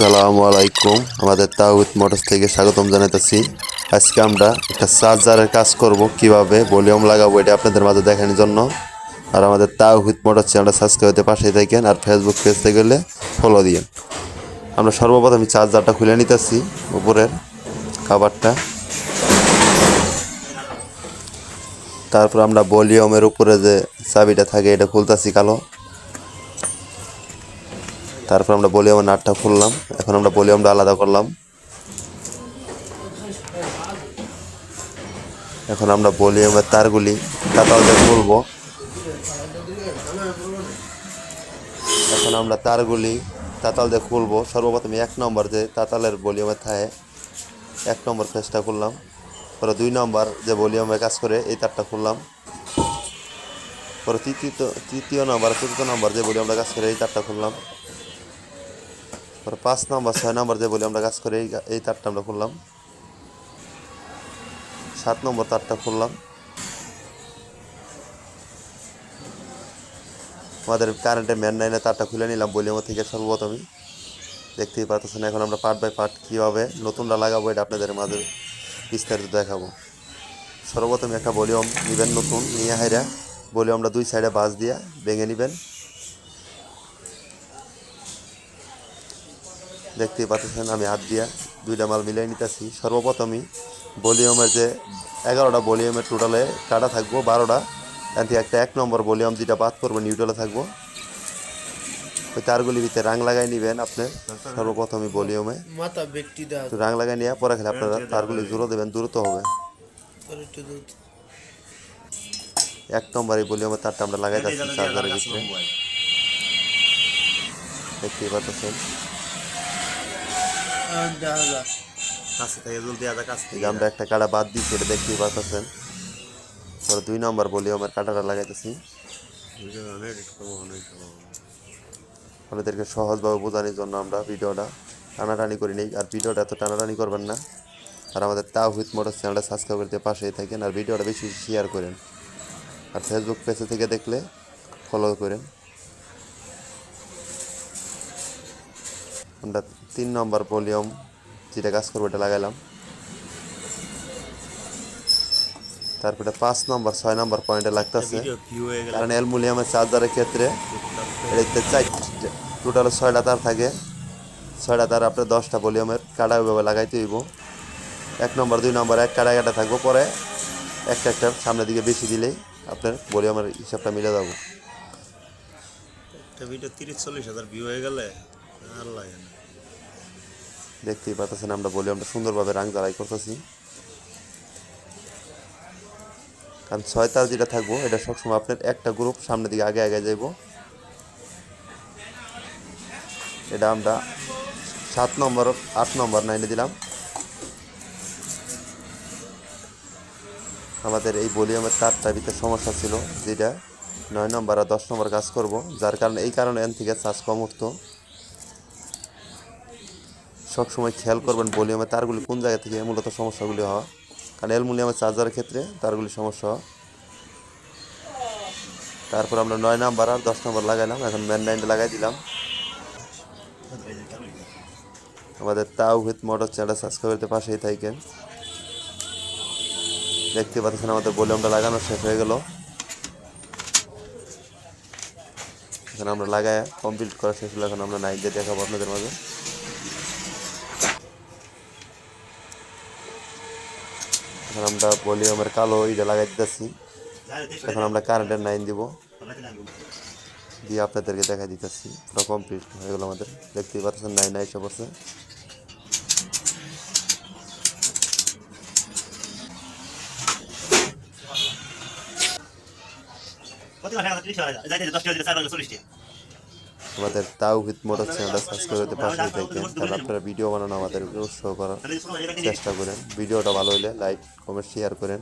আসসালামু আলাইকুম। আমাদের তাওহিদ মোটরস থেকে স্বাগতম জানাতেছি আজকে আমরা একটা চার্জারের কাজ করব, কীভাবে ভলিউম লাগাবো এটা আপনাদের মাঝে দেখানোর জন্য। আর আমাদের তাওহিদ মোটর চ্যানেলটা সাবস্ক্রাইব হতে পাশে থাকেন আর ফেসবুক পেজ থেকে গেলে ফলো দিন আমরা সর্বপ্রথম চার্জারটা খুলে নিতেছি, উপরের খাবারটা তারপর আমরা ভলিউমের উপরে যে চাবিটা থাকে, এটা খুলতেছি কালো। তারপর আমরা ভলিউমের নাটটা খুললাম। এখন আমরা ভলিউমটা আলাদা করলাম। এখন আমরা ভলিউমের তারগুলি দিয়ে খুলবো। এখন আমরা তারগুলি তাতাল দিয়ে খুলবো। সর্বপ্রথম এক নম্বর যে তাতালের ভলিউমের থাকে এক নম্বর ফেসটা খুললাম। পরে দুই নম্বর যে ভলিউমে কাজ করে এই তারটা খুললাম। পরে তৃতীয় তৃতীয় নম্বর, চতুর্থ নম্বর যে ভলিউমটা কাজ করে এই তারটা খুললাম। পাঁচ নম্বর, ছয় নম্বর যে বলি আমরা কাজ করি, এই এই তারটা আমরা খুললাম। সাত নম্বর তারটা খুললাম। আমাদের কারেন্টের মেন লাইনে তারটা খুলে নিলাম বলিউম থেকে সর্বপ্রথমই। দেখতেই পাচ্ছেন এখন আমরা পার্ট বাই পার্ট কীভাবে নতুনটা লাগাবো এটা আপনাদের মাঝে বিস্তারিত দেখাবো। সর্বপ্রথম একটা ভলিউম নেবেন নতুন, নিয়ে হাইরা ভলিউমটা দুই সাইডে বাস দিয়া ভেঙে নেবেন। দেখতেই পাচ্ছেন আমি হাত দিয়া দুইটা মাল মিলাই নিতেছি। সর্বপ্রথমই ভলিউমের যে এগারোটা ভলিউমের টোটালে কাটা থাকব বারোটা। এর থেকে একটা এক নম্বর ভলিউম যেটা বাদ করব নিউট্রালে থাকব। ওই তারগুলির ভিতরে রাং লাগাই নেবেন আপনি সর্বপ্রথমই ভলিউমে। একটু রাং লাগাই নিয়ে পরে খেলে আপনারা তারগুলি জোরো দেবেন দ্রুত হবে। এক নম্বর এই ভলিউমের তারটা আমরা লাগাই যাচ্ছি চার্জারের ভিতরে। দেখতেই পাচ্ছেন। কাছে থেকে জলদি আদা কাছ যে আমরা একটা কাটা বাদ দিচ্ছি এটা দেখতেই পাচ্ছেন পরে দুই নম্বর ভলিউমের কাটাটা লাগাইতেছি। আপনাদেরকে সহজভাবে বোঝানোর জন্য আমরা ভিডিওটা টানাটানি করি নেই। আর ভিডিওটা এত টানাটানি করবেন না। আর আমাদের তাওহিদ মোটর চ্যানেলটা সাবস্ক্রাইব করতে পাশেই থাকেন। আর ভিডিওটা বেশি শেয়ার করেন। আর ফেসবুক পেজে থেকে দেখলে ফলো করেন। আমরা তিন নম্বর ভলিউম যেটা কাজ করব এটা লাগাইলাম। তারপরে পাঁচ নম্বর ছয় নম্বর পয়েন্টে লাগতেছে। কারণ অ্যালমুনিয়ামের চার্জারের ক্ষেত্রে এটাতে চার টোটাল ছয়টা তার থাকে। ছয়টা তার আপনার দশটা ভলিউমের কাটা ওইভাবে লাগাইতে হইব। এক নম্বর দুই নম্বর এক কাটা কাটা থাকব। পরে একটা একটা সামনের দিকে বেশি দিলেই আপনার ভলিউমের হিসাবটা মিলে যাব। একটা ভিডিও তিরিশ চল্লিশ হাজার ভিউ হয়ে গেলে দেখতেই পাচ্ছেন আমরা ভলিউমটা সুন্দরভাবে রাং জ্বালাই করতেছি। কারণ ছয় তার যেটা থাকব, এটা সবসময় আপনার একটা গ্রুপ সামনের দিকে আগে আগে যাইব। এটা আমরা সাত নম্বর, আট নম্বর নাইনে দিলাম। আমাদের এই ভলিউমের তারটার ভিতরে সমস্যা ছিল, যেটা নয় নম্বর আর দশ নম্বর কাজ করব, যার কারণে এই কারণে এন থেকে চার্জ কম উঠতো। সবসময় খেয়াল করবেন ভলিউমের তারগুলি কোন জায়গা থেকে মূলত সমস্যাগুলি হওয়া কারণ অ্যালুমিনিয়ামের চার্জারের ক্ষেত্রে তারগুলি সমস্যা তারপর আমরা নয় নাম্বার আর দশ নম্বর লাগাইলাম, এখন ম্যান নাইনটা লাগাই দিলাম। আমাদের তাও তাওহিদ মোটর চ্যানেল সাবস্ক্রাইব করতে পাশেই থাকেন। দেখতে পাচ্ছেন আমাদের ভলিউমটা লাগানো শেষ হয়ে গেল। এখন আমরা লাগাই কমপ্লিট করা শেষ হলো, এখন আমরা নাইট দিয়ে দেখাবো আপনাদের মাঝে। এখন আমরা ভলিউমের কালো এটা লাগাই দিতেছি এখন আমরা কারেন্টের নাইন দিব। দিয়ে আপনাদেরকে দেখা দিতেছি। পুরো কমপ্লিট হয়ে গেলো আমাদের। দেখতেই পাচ্ছেন নাইন এসে পড়ছে। আমাদের তাওহিদ মোটর চ্যানেলটা সাবস্ক্রাইব করতে পাশে থাকেন তাহলে আপনারা ভিডিও বানানো আমাদের উৎসাহ করার চেষ্টা করেন। ভিডিওটা ভালো হলে লাইক কমেন্ট শেয়ার করেন।